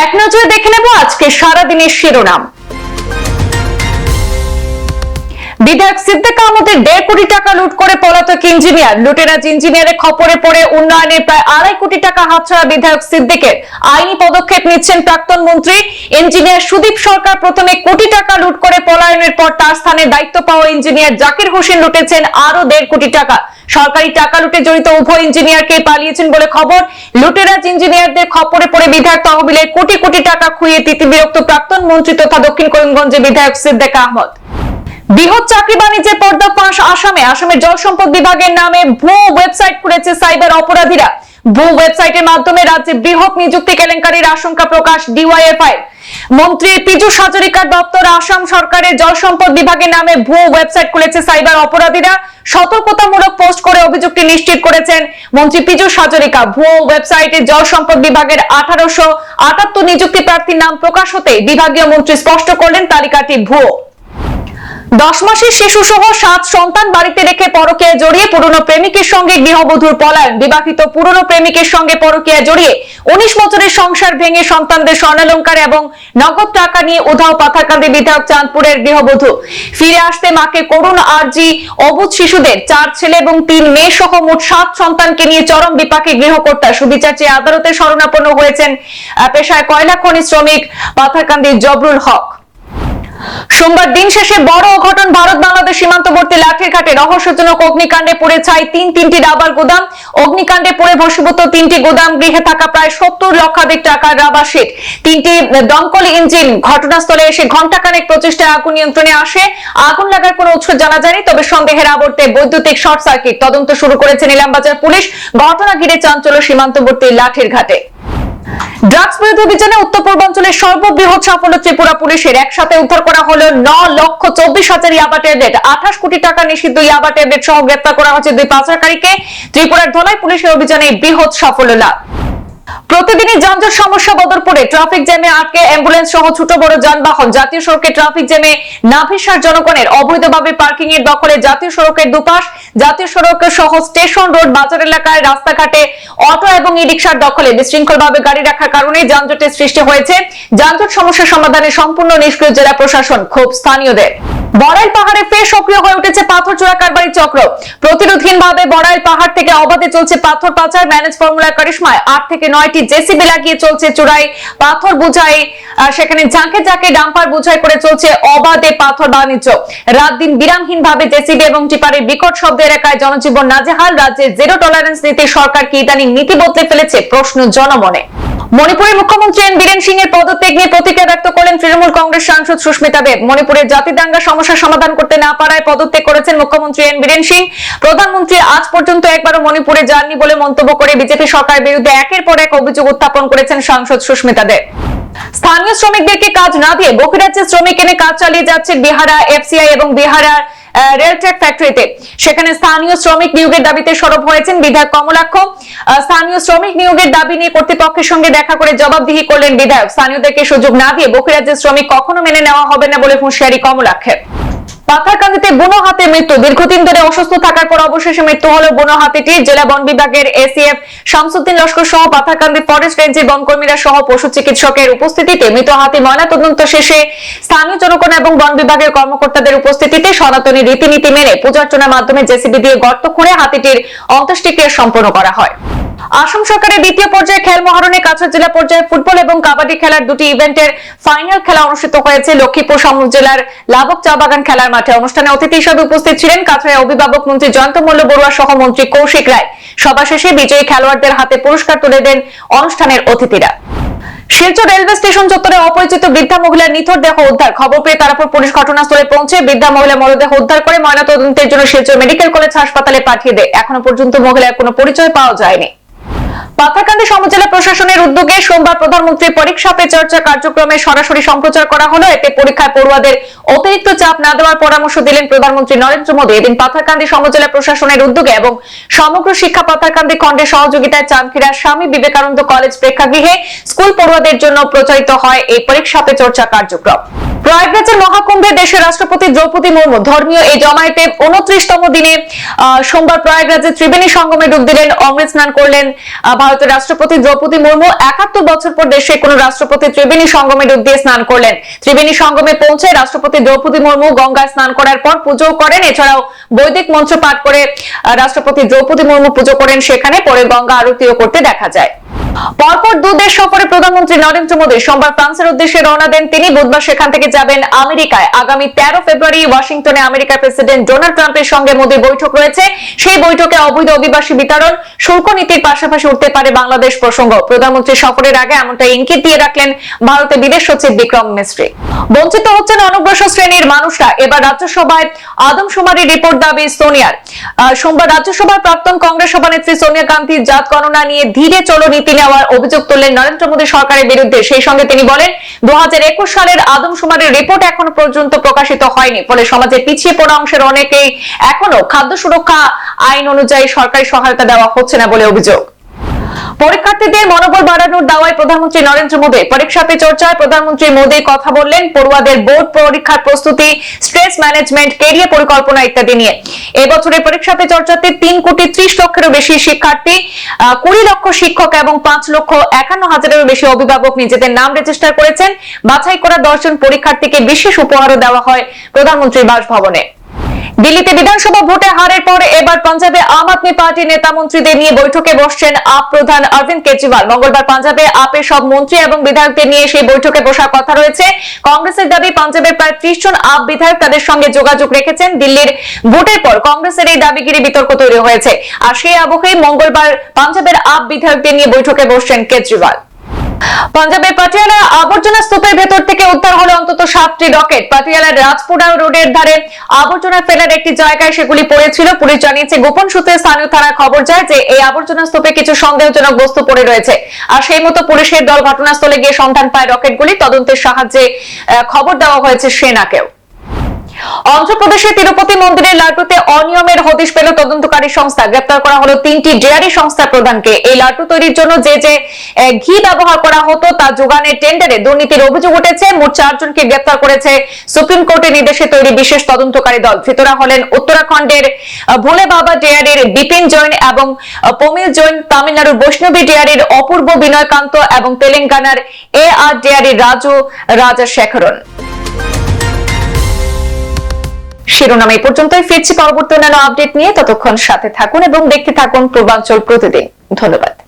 এক নজরে দেখে নেব আজকে সারাদিনের শিরোনাম। বিধায়ক সিদ্দিক আহমদের দেড় কোটি টাকা লুট করে পলাতক ইঞ্জিনিয়ার। লুটেরাজ ইঞ্জিনিয়ারের খপরে পড়ে উন্নয়নের প্রায় আড়াই কোটি টাকা হাতছাড়া বিধায়ক সিদ্দিকের। আইনি পদক্ষেপ নিচ্ছেন প্রাক্তন মন্ত্রী ইঞ্জিনিয়ার সুদীপ সরকার। প্রথমে কোটি টাকা লুট করে পলায়নের পর তার স্থানে দায়িত্ব পাওয়া ইঞ্জিনিয়ার জাকির হোসেন লুটেছেন আরও দেড় কোটি টাকা। সরকারি টাকা লুটে জড়িত উভয় ইঞ্জিনিয়ারকে পালিয়েছেন বলে খবর। লুটেরাজ ইঞ্জিনিয়ারদের খপরে পড়ে বিধায়ক তহবিলের কোটি কোটি টাকা খুইয়ে তিতিবিরক্ত প্রাক্তন মন্ত্রী তথা দক্ষিণ করিমগঞ্জে বিধায়ক সিদ্দিক আহমদ। বৃহৎ চাকরি বাণিজ্যের পর্দাফাঁস আসামে। আসামের জল সম্পদ বিভাগের নামে ভুয়ো ওয়েবসাইট খুলেছে সাইবার অপরাধীরা। ভুয়ো ওয়েবসাইটের মাধ্যমে রাজ্যে বৃহৎ নিযুক্তি কেলেঙ্কারির আশঙ্কা প্রকাশ ডিওয়াইএফআই মন্ত্রী পীযূষ হাজারিকার দপ্তর আসাম সরকারের জল সম্পদ বিভাগের নামে ভুয়ো ওয়েবসাইট খুলেছে সাইবার অপরাধীরা। সতর্কতামূলক পোস্ট করে অভিযোগটি নিশ্চিত করেছেন মন্ত্রী পীযূষ হাজারিকা। ভুয়ো ওয়েবসাইটে জল সম্পদ বিভাগের আঠারোশো আটাত্তর নিযুক্তি প্রার্থীর নাম প্রকাশ হতে বিভাগীয় মন্ত্রী স্পষ্ট করলেন তালিকাটি ভুয়ো। দশ মাসের শিশু সহ সাত সন্তান বাড়িতে রেখে পরকীয়া জড়িয়ে পুরনো প্রেমিকের সঙ্গে গৃহবধূর পলায়ন। বিবাহিত পুরনো প্রেমিকের সঙ্গে পরকীয়া জড়িয়ে উনিশ বছরের সংসার ভেঙে সন্তানদের স্বর্ণালঙ্কার এবং নগদ টাকা নিয়ে উধাও পাথাকান্দি বিধায়ক চাঁদপুরের গৃহবধূ। ফিরে আসতে মাকে করুণ আর্জি, অবুধ শিশুদের, চার ছেলে এবং তিন মেয়ে সহ মোট সাত সন্তানকে নিয়ে চরম বিপাকে গৃহকর্তা সুবিচার চেয়ে আদালতে শরণাপন্ন হয়েছেন পেশায় কয়লা খনি শ্রমিক পাথাকান্দির জবরুল হক। সোমবার দিন শেষে বড় অঘটন ভারত বাংলাদেশ সীমান্তবর্তী লাঠিরঘাটে রহস্যজনক অগ্নিকাণ্ডে পুড়ে ছাই তিন তিনটি রাবার গোদাম। অগ্নিকাণ্ডে পুড়ে ভস্মীভূত তিনটি গোদাম, গৃহে থাকা প্রায় সত্তর লক্ষাধিক টাকার রাবার শিট তিনটি দমকল ইঞ্জিন ঘটনাস্থলে এসে ঘণ্টাখানেক প্রচেষ্টায় আগুন নিয়ন্ত্রণে আসে। আগুন লাগার কোনো উৎস জানা যায়নি, তবে সন্দেহের আবর্তে বৈদ্যুতিক শর্ট সার্কিট তদন্ত শুরু করেছে নিলামবাজার পুলিশ। ঘটনা ঘিরে চাঞ্চল্য সীমান্তবর্তী লাঠিরঘাটে ড্রাগস বিরোধী অভিযানে উত্তর পূর্বাঞ্চলের সর্ববৃহৎ সাফল্য ত্রিপুরা পুলিশের একসাথে উদ্ধার করা হলো ন লক্ষ চব্বিশ হাজার ইয়াবা ট্যাবলেট। আঠাশ কোটি টাকা নিষিদ্ধ ইয়াবা ট্যাবলেট সহ গ্রেপ্তার করা হয়েছে দুই পাচারকারীকে। ত্রিপুরার ধলাই পুলিশের অভিযানে বৃহৎ সাফল্য লাভ। প্রতিদিনই যানজট সমস্যা বদরপুরে। ট্রাফিক জ্যামে আটকে অ্যাম্বুলেন্স সহ ছোট বড় যানবাহন। জাতীয় সড়কে ট্রাফিক জ্যামে নাভিসার জনগণের অবৈধভাবে পার্কিং এর দখলে জাতীয় সড়কের দুপাশ, জাতীয় সড়ক সহ স্টেশন রোড বাজার এলাকায় রাস্তাঘাটে অটো এবং ই রিক্সার দখলে বিশৃঙ্খলভাবে গাড়ি রাখার কারণে যানজটের সৃষ্টি হয়েছে। যানজট সমস্যা সমাধানে সম্পূর্ণ নিষ্ক্রিয় জেলা প্রশাসন খুব স্থানীয়দের। বড়াইল পাহাড়ে ফের সক্রিয় হয়ে উঠেছে পাথর চোরা কারবারি চক্র। প্রতিরোধহীনভাবে বড়াইল পাহাড় থেকে অবাধে চলছে পাথর পাচার। ম্যানেজ ফর্মুলার কারিশমায় আট থেকে নয়টি জেসিবি লাগিয়ে চলছে চোরাই পাথর বুঝাই। সেখানে ঝাঁকে ঝাঁকে ডাম্পার বুঝাই করে চলছে অবাধে পাথর বাণিজ্য। রাত দিন বিরামহীন ভাবে জেসিবি এবং টিপারের বিকট শব্দ এলাকায় জনজীবন নাজেহাল। রাজ্যে জিরো টলারেন্স নীতি সরকার কি ইদানিং নীতি বদলে ফেলেছে প্রশ্ন জনমনে। মণিপুরের মুখ্যমন্ত্রী এন বীরেন সিং এর পদত্যাগ নিয়ে প্রতিক্রিয়া ব্যক্ত করলেন তৃণমূল কংগ্রেস সাংসদ সুস্মিতা দেব। মণিপুরের জাতি দাঙ্গা সমস্যা সমাধান করতে না পারায় পদত্যাগ করেছেন মুখ্যমন্ত্রী এন বীরেন সিং। প্রধানমন্ত্রী আজ পর্যন্ত একবারও মণিপুরে যাননি বলে মন্তব্য করে বিজেপি সরকারের বিরুদ্ধে একের পর এক অভিযোগ উত্থাপন করেছেন সাংসদ সুস্মিতা দেব। স্থানীয় শ্রমিকদেরকে কাজ না দিয়ে বহিরাজ্যের শ্রমিক এনে কাজ চালিয়ে যাচ্ছে বিহারা এফসিআই এবং বিহারা রেলটেক ফ্যাক্টরিতে। সেখানে স্থানীয় শ্রমিক নিয়োগের দাবিতে সরব হয়েছেন বিধায়ক কমলাক্ষ। স্থানীয় শ্রমিক নিয়োগের দাবি নিয়ে কর্তৃপক্ষের সঙ্গে দেখা করে জবাবদিহি করলেন বিধায়ক। স্থানীয়দেরকে সুযোগ না দিয়ে বকিরাজ্যের শ্রমিক কখনো মেনে নেওয়া হবে না বলে হুঁশিয়ারি কমলাক্ষের। পাথারকান্দিতে বুনো হাতে মৃত্যু। দীর্ঘদিন ধরে অসুস্থ থাকার পর অবশেষে মৃত্যু হলো বুনো হাতিটির। জেলা বন বিভাগের এসিএফ শামসুদ্দিন লস্কর সহ পাথারকান্দি ফরেস্ট রেঞ্জের বনকর্মীরা সহ পশু চিকিৎসকের উপস্থিতিতে মৃত হাতি ময়নাতদন্ত শেষে স্থানীয় জনগণ এবং বন বিভাগের কর্মকর্তাদের উপস্থিতিতে সনাতনী রীতিনীতি মেনে পূজার্চনার মাধ্যমে জেসিবি দিয়ে গর্ত খুঁড়ে হাতিটির অন্ত্যেষ্টিক্রিয়া সম্পন্ন করা হয়। আসাম সরকারের দ্বিতীয় পর্যায়ে খেল মহারণে কাছাড় জেলা পর্যায়ে ফুটবল এবং কাবাডি খেলার দুটি ইভেন্টের ফাইনাল খেলা অনুষ্ঠিত হয়েছে লক্ষ্মীপুর সমুদ্র জেলার লাবক চা বাগান খেলার মাঠে। অনুষ্ঠানে অতিথি হিসেবে উপস্থিত ছিলেন কাছাড়ের অভিভাবক মন্ত্রী জয়ন্ত মল্ল বড়ুয়া সহ মন্ত্রী কৌশিক রায়। সভা শেষে বিজয়ী খেলোয়াড়দের হাতে পুরস্কার তুলে দেন অনুষ্ঠানের অতিথিরা। শিলচর রেলওয়ে স্টেশন চত্বরে অপরিচিত বৃদ্ধা মহিলার নিথর দেহ উদ্ধার। খবর পেয়ে তারপর পুলিশ ঘটনাস্থলে পৌঁছে বৃদ্ধা মহিলা মরদেহ উদ্ধার করে ময়নাতদন্তের জন্য শিলচর মেডিকেল কলেজ হাসপাতালে পাঠিয়ে দেয়। এখনও পর্যন্ত মহিলার কোনো পরিচয় পাওয়া যায়নি। পাথারকান্দি সমজেলা প্রশাসনের উদ্যোগে সোমবার প্রধানমন্ত্রী পরীক্ষা পে চর্চা কার্যক্রমে সরাসরি সম্প্রচার করা হলো। এতে পরীক্ষায় পড়ুয়াদের অতিরিক্ত চাপ না দেওয়ার পরামর্শ দিলেন প্রধানমন্ত্রী নরেন্দ্র মোদী। এদিন পাথারকান্দি সমজেলা প্রশাসনের উদ্যোগে এবং সমগ্র শিক্ষা পাথারকান্দি খণ্ডের সহযোগিতায় চাঁদখিরা স্বামী বিবেকানন্দ কলেজ প্রেক্ষাগৃহে স্কুল পড়ুয়াদের জন্য প্রচারিত হয় এই পরীক্ষা পে চর্চা কার্যক্রম। প্রয়াগরাজের মহাকুম্ভে দেশের রাষ্ট্রপতি দ্রৌপদী মুর্মু ধর্মীয় এই জমায়েতে উনত্রিশতম দিনে সোমবার প্রয়াগরাজে ত্রিবেণী সঙ্গমে ডুব দিলেন। অমৃত স্নান করলেন ভারতের রাষ্ট্রপতি দ্রৌপদী মুর্মু একাত্তর বছর পর দেশে কোন রাষ্ট্রপতি ত্রিবেণী সঙ্গমে ডুব দিয়ে স্নান করলেন। ত্রিবেণী সঙ্গমে পৌঁছে রাষ্ট্রপতি দ্রৌপদী মুর্মু গঙ্গায় স্নান করার পর পুজো করেন। এছাড়াও বৈদিক মন্ত্র পাঠ করে রাষ্ট্রপতি দ্রৌপদী মুর্মু পুজো করেন। সেখানে পরে গঙ্গা আরতিও করতে দেখা যায়। পরপর দু দেশ সফরে প্রধানমন্ত্রী নরেন্দ্র মোদী সোমবার ফ্রান্সের উদ্দেশ্যে রওনা দেন। তিনি বুধবার সেখান থেকে যাবেন আমেরিকায়। আগামী তেরো ফেব্রুয়ারি ওয়াশিংটনে আমেরিকার প্রেসিডেন্ট ডোনাল্ড ট্রাম্পের সঙ্গে মোদীর বৈঠক রয়েছে। সেই বৈঠকে অবৈধ অভিবাসী বিতরণ, শুল্ক নীতির পাশাপাশি উঠতে পারে বাংলাদেশ প্রসঙ্গ। প্রধানমন্ত্রী সফরের আগে এমনটা ইঙ্গিত দিয়ে রাখলেন ভারতের বিদেশ সচিব বিক্রম মিস্ত্রি। বঞ্চিত হচ্ছেন অনগ্রসর শ্রেণির মানুষরা। এবার রাজ্যসভায় আদমশুমারি রিপোর্ট দাবি সোনিয়ার। সোমবার রাজ্যসভার প্রাক্তন কংগ্রেস সভানেত্রী সোনিয়া গান্ধীর জাত গণনা নিয়ে ধীরে চলো নীতি নেওয়ার অভিযোগ তুললেন নরেন্দ্র মোদী সরকারের বিরুদ্ধে। সেই সঙ্গে তিনি বলেন দু হাজার একুশ সালের আদমশুমারির রিপোর্ট এখন পর্যন্ত প্রকাশিত হয়নি। ফলে সমাজে পিছিয়ে পড়া অংশের অনেকেই এখনও খাদ্য সুরক্ষা আইন অনুযায়ী সরকারি সহায়তা দেওয়া হচ্ছে না বলে অভিযোগ। পরীক্ষার্থীদের মনোবল বাড়ানোর দাওয়ায় প্রধানমন্ত্রী নরেন্দ্র মোদী পরীক্ষা পে চর্চায় প্রধানমন্ত্রী মোদী কথা বললেন পড়ুয়াদের বোর্ড পরীক্ষার প্রস্তুতি, স্ট্রেস ম্যানেজমেন্ট, কেরিয়ার পরিকল্পনা ইত্যাদি নিয়ে। এবছরের পরীক্ষা পে চর্চাতে তিন কোটি ত্রিশ লক্ষেরও বেশি শিক্ষার্থী কুড়ি লক্ষ শিক্ষক এবং পাঁচ লক্ষ একান্ন হাজারেরও বেশি অভিভাবক নিজেদের নাম রেজিস্টার করেছেন। বাছাই করা দশজন পরীক্ষার্থীকে বিশেষ উপহারও দেওয়া হয় প্রধানমন্ত্রীর বাসভবনে। দিল্লিতে বিধানসভা ভোটে হারের পর এবার পাঞ্জাবে আম আদমি পার্টির নেতা মন্ত্রীদের নিয়ে বৈঠকে বসছেন আপ প্রধান অরবিন্দ কেজরিওয়াল। মঙ্গলবার পাঞ্জাবে আপের সব মন্ত্রী এবং বিধায়কদের নিয়ে সেই বৈঠকে বসার কথা রয়েছে। কংগ্রেসের দাবি পাঞ্জাবের প্রায় ত্রিশ জন আপ বিধায়ক তাদের সঙ্গে যোগাযোগ রেখেছেন। দিল্লির ভোটের পর কংগ্রেসের এই দাবিগিরি বিতর্ক তৈরি হয়েছে। আর সেই আবহেই মঙ্গলবার পাঞ্জাবের আপ বিধায়কদের নিয়ে বৈঠকে বসছেন কেজরিওয়াল। পাঞ্জাবের পাটিয়ালা আবর্জনা স্তূপের ভেতর থেকে উদ্ধার হলো অন্তত সাতটি রকেট। পাটিয়ালার রাজপুরা রোডের ধারে আবর্জনা ফেলার একটি জায়গায় সেগুলি পড়েছিল। পুলিশ জানিয়েছে, গোপন সূত্রে স্থানীয় থানার খবর যায় যে এই আবর্জনা স্তূপে কিছু সন্দেহজনক বস্তু পড়ে রয়েছে। আর সেই মতো পুলিশের দল ঘটনাস্থলে গিয়ে সন্ধান পায় রকেটগুলি। তদন্তের সাহায্যে খবর দেওয়া হয়েছে সেনাকেও। অন্ধ্রপ্রদেশের তিরুপতি মন্দিরের লাটুতে অনিয়মের হদিশ পেল তদন্তকারী সংস্থা। গ্রেপ্তার করা হলো তিনটি ডেয়ারি সংস্থার প্রধানকে। এই লাটু তৈরির জন্য যে যে ঘি ব্যবহার করা হতো, তা যোগানের টেন্ডারে দুর্নীতির অভিযোগ উঠেছে। মোট চারজনকে গ্রেপ্তার করেছে সুপ্রিম কোর্টের নির্দেশে তৈরি বিশেষ তদন্তকারী দল। ধৃতরা হলেন উত্তরাখণ্ডের ভোলে বাবা ডেয়ারির বিপিন জৈন এবং পমিল জৈন, তামিলনাড়ুর বৈষ্ণবী ডেয়ারির অপূর্ব বিনয়কান্ত এবং তেলেঙ্গানার এ আর ডেয়ারির রাজু রাজাশেখরন শিরোনাম এই পর্যন্তই। ফিরছি পরবর্তী অন্যান্য আপডেট নিয়ে। ততক্ষণ সাথে থাকুন এবং দেখতে থাকুন পূর্বাঞ্চল প্রতিদিন। ধন্যবাদ।